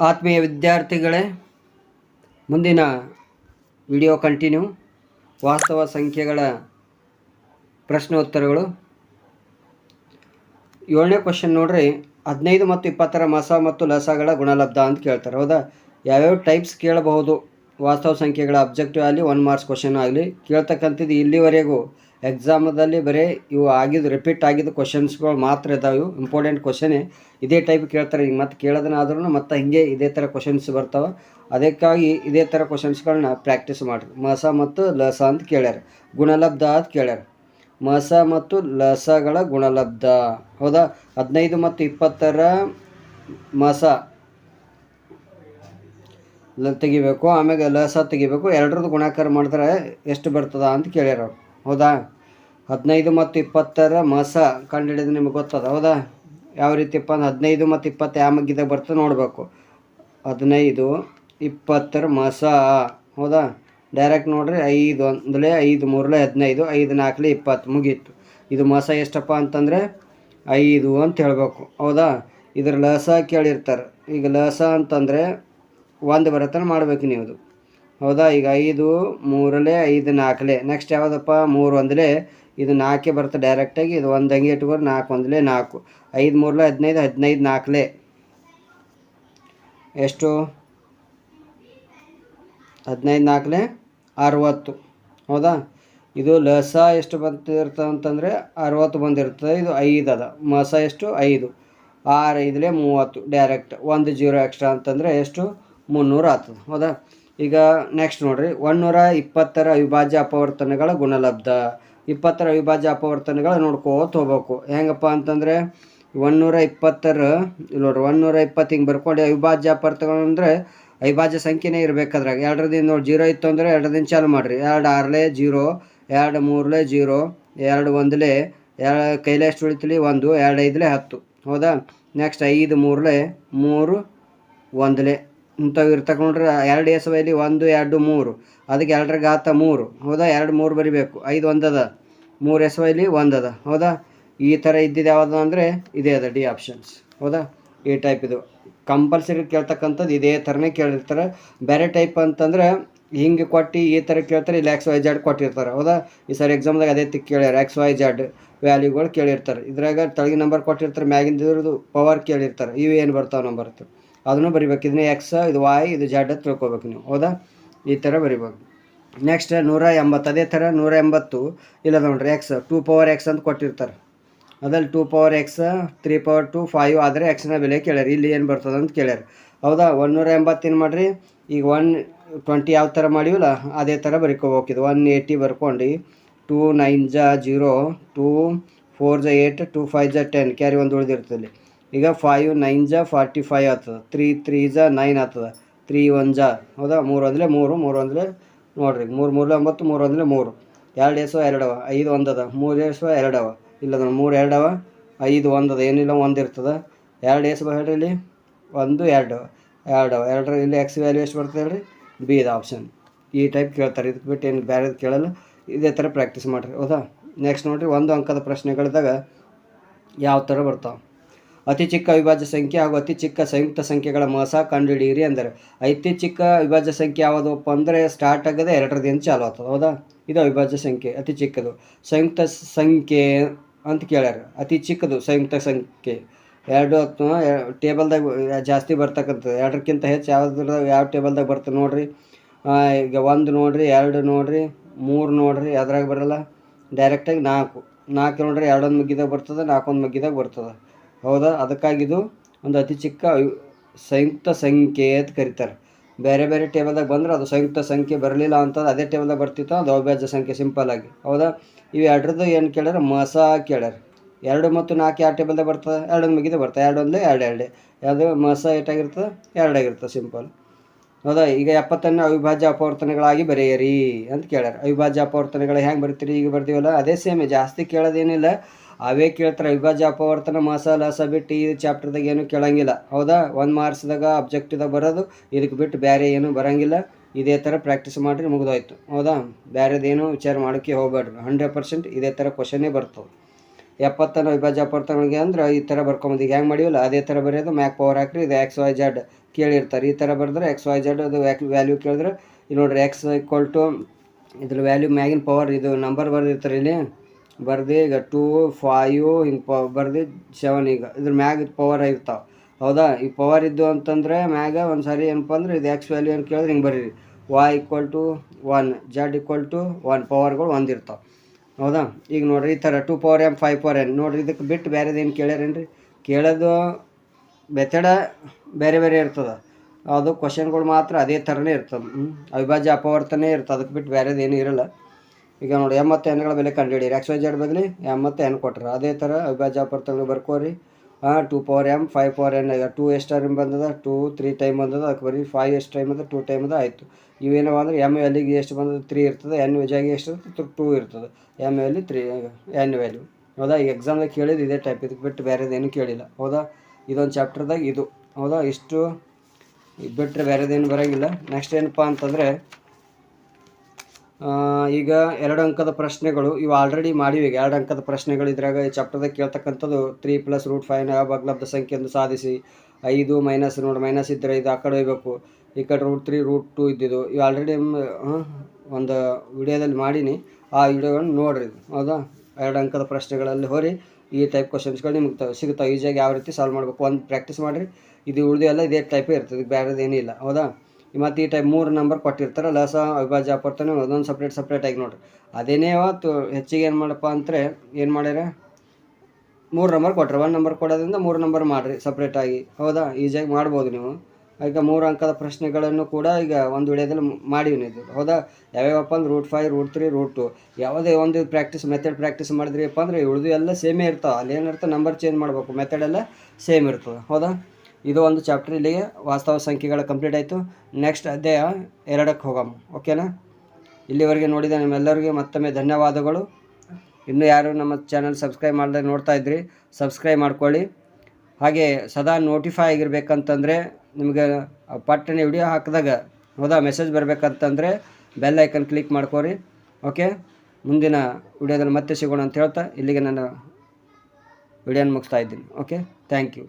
ಆತ್ಮೀಯ ವಿದ್ಯಾರ್ಥಿಗಳೇ, ಮುಂದಿನ ವಿಡಿಯೋ ಕಂಟಿನ್ಯೂ. ವಾಸ್ತವ ಸಂಖ್ಯೆಗಳ ಪ್ರಶ್ನೋತ್ತರಗಳು. ಏಳನೇ ಕ್ವಶನ್ ನೋಡ್ರಿ, ಹದಿನೈದು ಮತ್ತು ಇಪ್ಪತ್ತರ ಮಸ ಮತ್ತು ಲಸಗಳ ಗುಣಲಬ್ಧ ಅಂತ ಕೇಳ್ತಾರೆ. ಹೌದಾ? ಯಾವ್ಯಾವ ಟೈಪ್ಸ್ ಕೇಳಬಹುದು? ವಾಸ್ತವ ಸಂಖ್ಯೆಗಳ ಅಬ್ಜೆಕ್ಟಿವ್ ಆಗಲಿ ಒನ್ ಮಾರ್ಕ್ಸ್ ಕ್ವಶನ್ ಆಗಲಿ. ಕೇಳ್ತಕ್ಕಂಥದ್ದು ಇಲ್ಲಿವರೆಗೂ ಎಕ್ಸಾಮದಲ್ಲಿ ಬರೀ ಇವು ಆಗಿದ್ದು ರಿಪೀಟ್ ಆಗಿದ್ದು ಕ್ವಶನ್ಸ್ಗಳು ಮಾತ್ರ ಇದಾವೆ. ಇಂಪಾರ್ಟೆಂಟ್ ಕ್ವಶನೇ ಇದೇ ಟೈಪ್ ಕೇಳ್ತಾರೆ. ಈಗ ಮತ್ತೆ ಕೇಳೋದನ್ನಾದ್ರೂ ಮತ್ತೆ ಹಿಂಗೆ ಇದೇ ಥರ ಕ್ವಶನ್ಸ್ ಬರ್ತಾವೆ. ಅದಕ್ಕಾಗಿ ಇದೇ ಥರ ಕ್ವಶನ್ಸ್ಗಳನ್ನ ಪ್ರಾಕ್ಟೀಸ್ ಮಾಡಿರಿ. ಮಸ ಮತ್ತು ಲಸ ಅಂತ ಕೇಳ್ಯಾರ. ಗುಣಲಬ್ಧ ಅಂತ ಕೇಳ್ಯಾರ. ಮಸ ಮತ್ತು ಲಸಗಳ ಗುಣಲಬ್ಧ. ಹೌದಾ? ಹದಿನೈದು ಮತ್ತು ಇಪ್ಪತ್ತರ ಮಸ. ತೆಗಿಬೇಕು. ಆಮೇಲೆ ಲಸ ತೆಗಿಬೇಕು. ಎರಡರದ್ದು ಗುಣಾಕಾರ ಮಾಡಿದ್ರೆ ಎಷ್ಟು ಬರ್ತದ ಅಂತ ಕೇಳ್ಯಾರ ಅವ್ರು. ಹೌದಾ? ಹದಿನೈದು ಮತ್ತು ಇಪ್ಪತ್ತರ ಮಸ ಕಂಡುಹಿಡಿದು ನಿಮಗೆ ಗೊತ್ತದ, ಹೌದಾ? ಯಾವ ರೀತಿಯಪ್ಪ ಅಂದ್ರೆ ಹದಿನೈದು ಮತ್ತು ಇಪ್ಪತ್ತು ಯಾವ ಮಗ್ಗಿದಾಗ ಬರ್ತದೆ ನೋಡಬೇಕು. ಹದಿನೈದು, ಇಪ್ಪತ್ತರ ಮಸ, ಹೌದಾ? ಡೈರೆಕ್ಟ್ ನೋಡ್ರಿ ಐದು ಒಂದಲೇ ಐದು, ಮೂರಲೇ ಹದಿನೈದು, ಐದು ನಾಲ್ಕಲೇ ಇಪ್ಪತ್ತು ಮುಗೀತು. ಇದು ಮಸ ಎಷ್ಟಪ್ಪ ಅಂತಂದರೆ ಐದು ಅಂತ ಹೇಳಬೇಕು, ಹೌದಾ? ಇದ್ರ ಲಸ ಕೇಳಿರ್ತಾರೆ. ಈಗ ಲಸ ಅಂತಂದರೆ ಒಂದು ಬರತನ ಮಾಡ್ಬೇಕು ನೀವು ಹೌದಾ? ಈಗ ಐದು ಮೂರಲೆ ಐದು ನಾಲ್ಕಲೆ ನೆಕ್ಸ್ಟ್ ಯಾವುದಪ್ಪ? ಮೂರು ಒಂದಲೆ. ಇದು ನಾಲ್ಕೇ ಬರುತ್ತೆ ಡೈರೆಕ್ಟಾಗಿ ಇದು ಒಂದು ಹಂಗೆ ಇಟ್ಕೊಂಡು ನಾಲ್ಕು ಒಂದಲೆ ನಾಲ್ಕು. ಐದು ಮೂರಲೆ ಹದಿನೈದು ಹದಿನೈದು ನಾಲ್ಕಲೇ ಎಷ್ಟು? ಹದಿನೈದು ನಾಲ್ಕಲೇ ಅರುವತ್ತು. ಹೌದಾ? ಇದು ಲಸ ಎಷ್ಟು ಬಂದಿರ್ತದೆ ಅಂತಂದರೆ ಅರುವತ್ತು ಬಂದಿರ್ತದೆ ಇದು ಐದು ಅದ. ಮಸ ಎಷ್ಟು? ಐದು. ಆರು ಐದಲೇ ಮೂವತ್ತು. ಡೈರೆಕ್ಟ್ ಒಂದು ಜೀರೋ ಎಕ್ಸ್ಟ್ರಾ ಅಂತಂದರೆ ಎಷ್ಟು? ಮುನ್ನೂರು ಆಗ್ತದೆ. ಹೌದಾ? ಈಗ ನೆಕ್ಸ್ಟ್ ನೋಡ್ರಿ. ಒಂದೂರ ಇಪ್ಪತ್ತರ ಅವಿಭಾಜ್ಯ ಅಪವರ್ತನಗಳ ಗುಣಲಬ್ಧ. ಇಪ್ಪತ್ತರ ಅವಿಭಾಜ್ಯ ಅಪವರ್ತನಗಳು ನೋಡ್ಕೋತ ಹೋಗ್ಬೇಕು. ಹೆಂಗಪ್ಪ ಅಂತಂದರೆ, ಒಂದೂರ ಇಪ್ಪತ್ತರ ನೋಡ್ರಿ, ಒಂದೂರ ಇಪ್ಪತ್ತು ಹಿಂಗೆ ಬರ್ಕೊಂಡು. ಅವಿಭಾಜ್ಯ ಅಪವರ್ತನಗಳು ಅಂದರೆ ಅವಿಭಾಜ್ಯ ಸಂಖ್ಯೆನೇ ಇರಬೇಕಾದ್ರಾಗ. ಎರಡರದಿಂದ ನೋಡಿ, ಜೀರೋ ಇತ್ತು ಅಂದರೆ ಎರಡರಿಂದ ಚಾಲು ಮಾಡಿರಿ. ಎರಡು ಆರಲೇ ಜೀರೋ, ಎರಡು ಮೂರಲೇ ಜೀರೋ, ಎರಡು ಒಂದಲೇ, ಎರಡು ಕೈಲೇ ಎಷ್ಟು ಉಳಿತಲಿ? ಒಂದು, ಎರಡು ಐದಲೇ ಹತ್ತು. ಹೌದಾ? ನೆಕ್ಸ್ಟ್ ಐದು ಮೂರಲೇ ಮೂರು, ಒಂದಲೇ. ಇಂಥವು ಇರ್ತಕ್ಕ ಎರಡು ಎಸ್ ಬೈಲಿ ಒಂದು, ಎರಡು, ಮೂರು. ಅದಕ್ಕೆ ಎರಡರ ಗಾತ ಮೂರು. ಹೌದಾ? ಎರಡು, ಮೂರು ಬರಿಬೇಕು. ಐದು ಒಂದದ? ಮೂರು ಎಸ್ ವೈಲಿ ಒಂದದ. ಹೌದಾ? ಈ ಥರ ಇದ್ದಿದ್ದು ಯಾವುದು ಅಂದರೆ, ಇದೇ ಅದ ಡಿ ಆಪ್ಷನ್ಸ್. ಹೌದಾ? ಈ ಟೈಪ್ ಇದು. ಕಂಪಲ್ಸರಿ ಕೇಳ್ತಕ್ಕಂಥದ್ದು ಇದೇ ಥರನೇ ಕೇಳಿರ್ತಾರೆ. ಬೇರೆ ಟೈಪ್ ಅಂತಂದ್ರೆ, ಹಿಂಗೆ ಕೊಟ್ಟು ಈ ಥರ ಕೇಳ್ತಾರೆ, ಇಲ್ಲಿ ಎಕ್ಸ್ ವೈ ಜಾಡ್ ಕೊಟ್ಟಿರ್ತಾರೆ. ಹೌದಾ? ಈ ಸರಿ ಎಕ್ಸಾಮ್ದಾಗ ಅದೇ ತಿ ಕೇಳ್ಯಾರ. ಎಕ್ಸ್ ವೈ ಜಾಡ್ ವ್ಯಾಲ್ಯೂಗಳು ಕೇಳಿರ್ತಾರೆ. ಇದ್ರಾಗ ತಳಗಿ ನಂಬರ್ ಕೊಟ್ಟಿರ್ತಾರೆ, ಮ್ಯಾಗಿಂದ ಪವರ್ ಕೇಳಿರ್ತಾರೆ. ಇವು ಏನು ಬರ್ತಾವೆ ನಂಬರ್? ಅದನ್ನು ಬರಿಬೇಕು. ಇದನ್ನ ಎಕ್ಸ್ ಇದು ವಾಯ್ ಇದು ಜಾಡ್ ತಿಳ್ಕೊಬೇಕು ನೀವು. ಹೌದಾ? ಈ ಥರ ಬರಿಬೇಕು. ನೆಕ್ಸ್ಟ್ ನೂರ ಎಂಬತ್ತು. ಅದೇ ಥರ ನೂರ ಎಂಬತ್ತು ಇಲ್ಲ ನೋಡ್ರಿ ಎಕ್ಸ್ ಟೂ ಪವರ್ ಎಕ್ಸ್ ಅಂತ ಕೊಟ್ಟಿರ್ತಾರೆ. ಅದ್ರಲ್ಲಿ two power x three power two five ಆದರೆ ಎಕ್ಸ್ನ ಬೆಲೆ ಕೇಳ್ಯಾರ. ಇಲ್ಲಿ ಏನು ಬರ್ತದೆ ಅಂತ ಕೇಳ್ಯಾರ. ಹೌದಾ? ಒನ್ನೂರ ಎಂಬತ್ತು ಏನು ಮಾಡಿರಿ? ಈಗ ಒನ್ ಟ್ವೆಂಟಿ ಯಾವ ಥರ ಮಾಡಿವಲ್ಲ, ಅದೇ ಥರ ಬರ್ಕೋಬೇಕು ಇದು. ಒನ್ ಏಯ್ಟಿ ಬರ್ಕೊಂಡು ಟೂ ನೈನ್ ಜ ಜೀರೋ ಟೂ ಫೋರ್ ಜ ಏಯ್ಟ್ ಟೂ ಫೈವ್ ಜ ಟೆನ್ ಕ್ಯಾರಿ ಒಂದು ಉಳಿದಿರ್ತದೆ ಈಗ ಫೈವ್ ನೈನ್ ಜ ಫಾರ್ಟಿ ಫೈವ್ ಆಗ್ತದೆ ತ್ರೀ ತ್ರೀ ಜ ನೈನ್ ಆಗ್ತದೆ ತ್ರೀ ಒನ್ ಜ. ಹೌದಾ? ಮೂರು ಅಂದರೆ ಮೂರು ಮೂರು ಅಂದರೆ ನೋಡಿರಿ. ಮೂರು ಮೂರು ಒಂಬತ್ತು ಮೂರು ಅಂದರೆ ಮೂರು. ಎರಡು ಎಸೋ ಎರಡವ. ಐದು ಒಂದದ. ಮೂರು ಎಸವ, ಎರಡವ. ಇಲ್ಲದ ಮೂರು ಎರಡವ, ಐದು ಒಂದದ. ಏನಿಲ್ಲ, ಒಂದು ಇರ್ತದೆ. ಎರಡು ಎಸ್ ಹೇಳ್ರಿ ಇಲ್ಲಿ. ಒಂದು, ಎರಡು. ಎರಡವ. ಎರಡರ ಇಲ್ಲಿ ಎಕ್ಸ್ ವ್ಯಾಲ್ಯೂ ಎಷ್ಟು ಬರ್ತದೆ ಹೇಳ್ರಿ? ಬಿ ಇದು ಆಪ್ಷನ್ ಈ ಟೈಪ್ ಕೇಳ್ತಾರೆ. ಇದಕ್ಕೆ ಬಿಟ್ಟು ಏನು ಬೇರೆ ಕೇಳಲ್ಲ. ಇದೇ ಥರ ಪ್ರಾಕ್ಟೀಸ್ ಮಾಡಿರಿ. ಹೌದಾ? ನೆಕ್ಸ್ಟ್ ನೋಡಿರಿ. ಒಂದು ಅಂಕದ ಪ್ರಶ್ನೆಗಳಿದ್ದಾಗ ಯಾವ ಥರ ಬರ್ತಾವೆ? ಅತಿ ಚಿಕ್ಕ ಅವಿಭಾಜ್ಯ ಸಂಖ್ಯೆ ಹಾಗೂ ಅತಿ ಚಿಕ್ಕ ಸಂಯುಕ್ತ ಸಂಖ್ಯೆಗಳ ಮಸ ಕಂಡುಹಿಡಿಯಿರಿ ಅಂದರೆ ಅತಿ ಚಿಕ್ಕ ಅವಿಭಾಜ್ಯ ಸಂಖ್ಯೆ ಯಾವುದಪ್ಪ ಅಂದರೆ ಸ್ಟಾರ್ಟ್ ಆಗದೆ ಎರಡರದಿಂದ ಚಾಲು ಆಗ್ತದೆ, ಹೌದಾ? ಇದು ಅವಿಭಾಜ್ಯ ಸಂಖ್ಯೆ, ಅತಿ ಚಿಕ್ಕದು. ಸಂಯುಕ್ತ ಸಂಖ್ಯೆ ಅಂತ ಕೇಳ್ಯಾರ. ಅತಿ ಚಿಕ್ಕದು, ಸಂಯುಕ್ತ ಸಂಖ್ಯೆ. ಎರಡು ಟೇಬಲ್ದಾಗ ಜಾಸ್ತಿ ಬರ್ತಕ್ಕಂಥದ್ದು. ಎರಡಕ್ಕಿಂತ ಹೆಚ್ಚು ಯಾವ್ದ್ರಾಗ ಯಾವ ಟೇಬಲ್ದಾಗ ಬರ್ತದೆ ನೋಡಿರಿ. ಈಗ ಒಂದು ನೋಡಿರಿ, ಎರಡು ನೋಡಿರಿ, ಮೂರು ನೋಡ್ರಿ, ಅದ್ರಾಗ ಬರಲ್ಲ. ಡೈರೆಕ್ಟಾಗಿ ನಾಲ್ಕು. ನಾಲ್ಕು ನೋಡ್ರಿ, ಎರಡೊಂದು ಮಗ್ಗಿದಾಗ ಬರ್ತದೆ, ನಾಲ್ಕೊಂದು ಮಗ್ಗಿದಾಗ ಬರ್ತದೆ. ಹೌದಾ? ಅದಕ್ಕಾಗಿದು ಒಂದು ಅತಿ ಚಿಕ್ಕ ಸಂಯುಕ್ತ ಸಂಖ್ಯೆ ಅಂತ ಕರೀತಾರೆ. ಬೇರೆ ಬೇರೆ ಟೇಬಲ್ದಾಗ ಬಂದ್ರೆ ಅದು ಸಂಯುಕ್ತ ಸಂಖ್ಯೆ ಬರಲಿಲ್ಲ ಅಂತಂದ್ರೆ ಅದೇ ಟೇಬಲ್ದಾಗ ಬರ್ತಿತ್ತು, ಅದು ಅವಿಭಾಜ್ಯ ಸಂಖ್ಯೆ ಸಿಂಪಲ್ ಆಗಿ. ಹೌದಾ? ಇವು ಎರಡರದ್ದು ಏನು ಕೇಳ್ಯಾರ ಮಸ ಕೇಳ್ಯಾರ ಎರಡು ಮತ್ತು ನಾಲ್ಕು ಯಾವ ಟೇಬಲ್ದಾಗ ಬರ್ತದೆ? ಎರಡೊಂದು ಮುಗಿದ ಬರ್ತದೆ. ಎರಡು ಒಂದು ಎರಡು ಎರಡೇ. ಯಾವುದು? ಮಸ ಏಟಾಗಿರ್ತದೆ ಎರಡಾಗಿರ್ತದೆ ಸಿಂಪಲ್ ಹೌದಾ? ಈಗ ಎಪ್ಪತ್ತನ್ನು ಅವಿಭಾಜ್ಯ ಅಪವರ್ತನಗಳಾಗಿ ಬರೆಯಿರಿ ಅಂತ ಕೇಳ್ಯಾರ. ಅವಿಭಾಜ್ಯ ಅಪವರ್ತನೆಗಳು ಹೆಂಗೆ ಬರ್ತೀರಿ? ಈಗ ಬರ್ತೀವಲ್ಲ? ಅದೇ ಸೇಮ್ ಜಾಸ್ತಿ ಕೇಳೋದೇನಿಲ್ಲ. ಅವೇ ಕೇಳ್ತಾರೆ ಅವಿಭಾಜ್ಯ ಅಪವರ್ತನ ಮಾಸ ಲಾಸ ಬಿಟ್ಟು ಈ ಚಾಪ್ಟರ್ದಾಗ ಏನು ಕೇಳಂಗಿಲ್ಲ. ಹೌದಾ? ಒಂದು ಮಾರ್ಕ್ಸ್ದಾಗ ಅಬ್ಜೆಕ್ಟಿವ್ದಾಗ ಬರೋದು ಇದಕ್ಕೆ ಬಿಟ್ಟು ಬೇರೆ ಏನು ಬರೋಂಗಿಲ್ಲ. ಇದೇ ಥರ ಪ್ರಾಕ್ಟೀಸ್ ಮಾಡಿರಿ, ಮುಗಿದೋಯ್ತು. ಹೌದಾ? ಬೇರೆದೇನು ವಿಚಾರ ಮಾಡೋಕ್ಕೆ ಹೋಗ್ಬೇಡ್ರಿ. ಹಂಡ್ರೆಡ್ ಪರ್ಸೆಂಟ್ ಇದೇ ಥರ ಕ್ವಶನ್ನೇ ಬರ್ತವೆ ಎಪ್ಪತ್ತನ್ನು ವಿಭಾಜ್ಯ ಅಪವರ್ತನಗಳಿಗೆ ಅಂದ್ರೆ ಈ ಥರ ಬರ್ಕೊಂಬಂದು ಈಗ ಮಾಡಿವಲ್ಲ? ಅದೇ ಥರ ಬರೆಯೋದು, ಮ್ಯಾಕ್ ಪವರ್ ಹಾಕ್ರಿ, ಇದು ಎಕ್ಸ್ ವೈ ಜಡ್ ಕೇಳಿರ್ತಾರೆ. ಈ ಥರ ಬರೆದ್ರೆ ಎಕ್ಸ್ ವೈ ಜಡ್ ಅದು ವ್ಯಾಲ್ಯೂ ಕೇಳಿದ್ರೆ ಇಲ್ಲಿ ನೋಡ್ರಿ ಎಕ್ಸ್ ಇಕ್ವಲ್ ಟು ಇದ್ರ ವ್ಯಾಲ್ಯೂ ಮ್ಯಾಗಿನ ಪವರ್ ಇದು ನಂಬರ್ ಬರೆದಿರ್ತಾರೆ ಇಲ್ಲಿ. ಬರ್ದು ಈಗ ಟೂ ಫೈವ್ ಹಿಂಗೆ ಪ, ಬರ್ದು ಸೆವೆನ್ ಈಗ. ಇದ್ರ ಮ್ಯಾಗ ಪವರ್ ಇರ್ತಾವೆ ಹೌದಾ? ಈ ಪವರ್ ಇದ್ದು ಅಂತಂದರೆ ಮ್ಯಾಗ ಒಂದು ಸಾರಿ ಏನಪ್ಪ ಅಂದ್ರೆ ಇದು ಎಕ್ಸ್ ವ್ಯಾಲ್ಯೂ ಅಂತ ಕೇಳಿದ್ರೆ ಹಿಂಗೆ ಬರೀರಿ. Y equal to one z equal to one ಪವರ್ಗಳು ಒಂದು ಇರ್ತಾವೆ. ಹೌದಾ? ಈಗ ನೋಡಿರಿ ಈ ಥರ two power m five power n ನೋಡಿರಿ ಇದಕ್ಕೆ ಬಿಟ್ಟು ಬೇರೆದೇನು ಕೇಳ್ಯಾರೇನ್ರಿ? ಕೇಳೋದು ಮೆಥಡ ಬೇರೆ ಬೇರೆ ಇರ್ತದೆ. ಅದು ಕ್ವಶನ್ಗಳು ಮಾತ್ರ ಅದೇ ಥರನೇ ಇರ್ತದೆ. ಅವಿಭಾಜ್ಯ ಅಪವರ್ತನೇ ಇರ್ತದೆ. ಅದಕ್ಕೆ ಬಿಟ್ಟು ಬೇರೆದು ಏನೂ ಇರಲ್ಲ. ಈಗ ನೋಡಿ ಎಂ ಮತ್ತು ಎನ್ಗಳ ಬೆಲೆ ಕಂಡುಹಿಡಿಯಿರಿ. ಎಕ್ಸ್ ವೈ ಜೆಡ್ ಬದಲಿ ಎಂ ಎನ್ ಕೊಟ್ಟರು ಅದೇ ಥರ ಅವಿಭಾಜ್ಯ ಅಪವರ್ತಗಳು ಬರ್ಕೋರಿ. ಹಾಂ two power m five power n ಈಗ ಟೂ ಎಷ್ಟು ಟೈಮ್ ಬಂದದ ಟೂ ತ್ರೀ ಟೈಮ್ ಬಂದದ, ಅದಕ್ಕೆ ಬರೀ ಫೈವ್ ಎಷ್ಟು ಟೈಮ್ ಅದ ಟೂ ಟೈಮ್ ಅದ ಆಯಿತು. ಇವೇನವ ಅಂದ್ರೆ ಎಂ ವ್ಯಾಲಿಗೆ ಎಷ್ಟು ಬಂದದ ತ್ರೀ ಇರ್ತದೆ ಎನ್ ವಿಜಾಗಿ ಎಷ್ಟು ಇರ್ತದೆ ಟೂ ಇರ್ತದೆ. M value three n value ಹೌದಾ? ಈಗ ಎಕ್ಸಾಮ್ದಾಗ ಕೇಳಿದ್ದು ಇದೇ ಟೈಪ್ ಇದಕ್ಕೆ ಬಿಟ್ಟು ಬೇರೆದೇನು ಕೇಳಿಲ್ಲ. ಹೌದಾ? ಇದೊಂದು ಚಾಪ್ಟರ್ದಾಗ ಇದು. ಹೌದಾ? ಇಷ್ಟು, ಇದು ಬಿಟ್ಟರೆ ಬೇರೆದೇನು ಬರೋಂಗಿಲ್ಲ. ನೆಕ್ಸ್ಟ್ ಏನಪ್ಪ ಅಂತಂದರೆ ಈಗ ಎರಡು ಅಂಕದ ಪ್ರಶ್ನೆಗಳು ಇವು ಆಲ್ರೆಡಿ ಮಾಡಿವೆ. ಈಗ ಎರಡು ಅಂಕದ ಪ್ರಶ್ನೆಗಳು ಇದ್ರಾಗ ಈ ಚಾಪ್ಟರ್ದಾಗ ಕೇಳ್ತಕ್ಕಂಥದ್ದು ತ್ರೀ ಪ್ಲಸ್ ರೂಟ್ ಫೈವ್ನ ಬಗ್ಲಬ್ಧ ಸಂಖ್ಯೆಯನ್ನು ಸಾಧಿಸಿ ಐದು ಮೈನಸ್ ನೋಡಿ ಮೈನಸ್ ಇದ್ದರೆ ಇದು ಆ ಕಡೆ ಹೋಗ್ಬೇಕು. ಈ ಕಡೆ ರೂಟ್ ತ್ರೀ ರೂಟ್ ಟು ಇದ್ದಿದ್ದು ಇವು ಆಲ್ರೆಡಿ ಒಂದು ವಿಡಿಯೋದಲ್ಲಿ ಮಾಡೀನಿ. ಆ ವಿಡಿಯೋಗಳನ್ನ ನೋಡ್ರಿ. ಹೌದಾ? ಎರಡು ಅಂಕದ ಪ್ರಶ್ನೆಗಳಲ್ಲಿ ಹೋರಿ. ಈ ಟೈಪ್ ಕ್ವಶನ್ಸ್ಗಳು ನಿಮ್ಗೆ ತ- ಸಿಗ್ತಾವೆ ಈಸಿಯಾಗಿ ಯಾವ ರೀತಿ ಸಾಲ್ವ್ ಮಾಡಬೇಕು. ಒಂದು ಪ್ರಾಕ್ಟೀಸ್ ಮಾಡಿರಿ. ಇದು ಉಳಿದು ಎಲ್ಲ ಇದೇ ಟೈಪೇ ಇರ್ತದೆ. ಬೇರೆದೇನೂ ಏನಿಲ್ಲ ಹೌದಾ? ಮತ್ತು ಈ ಟೈಪ್ ಮೂರು ನಂಬರ್ ಕೊಟ್ಟಿರ್ತಾರೆ ಲಸ ಅವಿಭಾಜ್ಯ ಅಪರ್ತನೆ ಅದೊಂದು ಸಪ್ರೇಟ್ ಸಪ್ರೇಟಾಗಿ ನೋಡ್ರಿ. ಅದೇನೇ ಅವತ್ತು ಹೆಚ್ಚಿಗೆ ಏನು ಮಾಡಪ್ಪ ಅಂದರೆ, ಏನು ಮಾಡ್ಯಾರ? ಮೂರು ನಂಬರ್ ಕೊಟ್ಟರೆ ಒಂದು ನಂಬರ್ ಕೊಡೋದ್ರಿಂದ ಮೂರು ನಂಬರ್ ಮಾಡಿರಿ ಸಪ್ರೇಟಾಗಿ ಹೌದಾ? ಈಸಿಯಾಗಿ ಮಾಡ್ಬೋದು ನೀವು. ಈಗ ಮೂರು ಅಂಕದ ಪ್ರಶ್ನೆಗಳನ್ನು ಕೂಡ ಈಗ ಒಂದು ವಿಡಿಯೋದಲ್ಲಿ ಮಾಡಿವಿ ಇದು. ಹೌದಾ? ಯಾವ್ಯಾವಪ್ಪ ಅಂದ್ರೆ root five root three root two ಯಾವುದೇ ಒಂದು ಪ್ರಾಕ್ಟೀಸ್ ಮೆಥಡ್ ಪ್ರಾಕ್ಟೀಸ್ ಮಾಡಿದ್ರಿಪ್ಪ ಅಂದ್ರೆ ಉಳಿದು ಎಲ್ಲ ಸೇಮೇ ಇರ್ತಾವೆ. ಅಲ್ಲಿ ಏನಿರ್ತವೆ ನಂಬರ್ ಚೇಂಜ್ ಮಾಡಬೇಕು ಮೆಥಡೆಲ್ಲ ಸೇಮ್ ಇರ್ತದೆ. ಹೌದಾ? ಇದು ಒಂದು ಚಾಪ್ಟರ್ ಇಲ್ಲಿಗೆ ವಾಸ್ತವ ಸಂಖ್ಯೆಗಳ ಕಂಪ್ಲೀಟ್ ಆಯಿತು. ನೆಕ್ಸ್ಟ್ ಅಧ್ಯಾಯ ಎರಡಕ್ಕೆ ಹೋಗಮ್ಮ ಓಕೆನಾ ಇಲ್ಲಿವರೆಗೆ ನೋಡಿದ ನಿಮ್ಮೆಲ್ಲರಿಗೂ ಮತ್ತೊಮ್ಮೆ ಧನ್ಯವಾದಗಳು. ಇನ್ನು ಯಾರು ನಮ್ಮ ಚಾನಲ್ ಸಬ್ಸ್ಕ್ರೈಬ್ ಮಾಡದೆ ನೋಡ್ತಾ ಇದ್ರಿ ಸಬ್ಸ್ಕ್ರೈಬ್ ಮಾಡ್ಕೊಳ್ಳಿ. ಹಾಗೆ ಸದಾ ನೋಟಿಫೈ ಆಗಿರ್ಬೇಕಂತಂದರೆ ನಿಮಗೆ ಪಟ್ಟನೆ ವಿಡಿಯೋ ಹಾಕಿದಾಗ ಹೌದಾ ಮೆಸೇಜ್ ಬರಬೇಕಂತಂದರೆ ಬೆಲ್ ಐಕನ್ ಕ್ಲಿಕ್ ಮಾಡ್ಕೋರಿ. ಓಕೆ ಮುಂದಿನ ವಿಡಿಯೋದಲ್ಲಿ ಮತ್ತೆ ಸಿಗೋಣ ಅಂತ ಹೇಳ್ತಾ ಇಲ್ಲಿಗೆ ನಾನು ವಿಡಿಯೋನ ಮುಗಿಸ್ತಾ ಇದ್ದೀನಿ. Okay thank you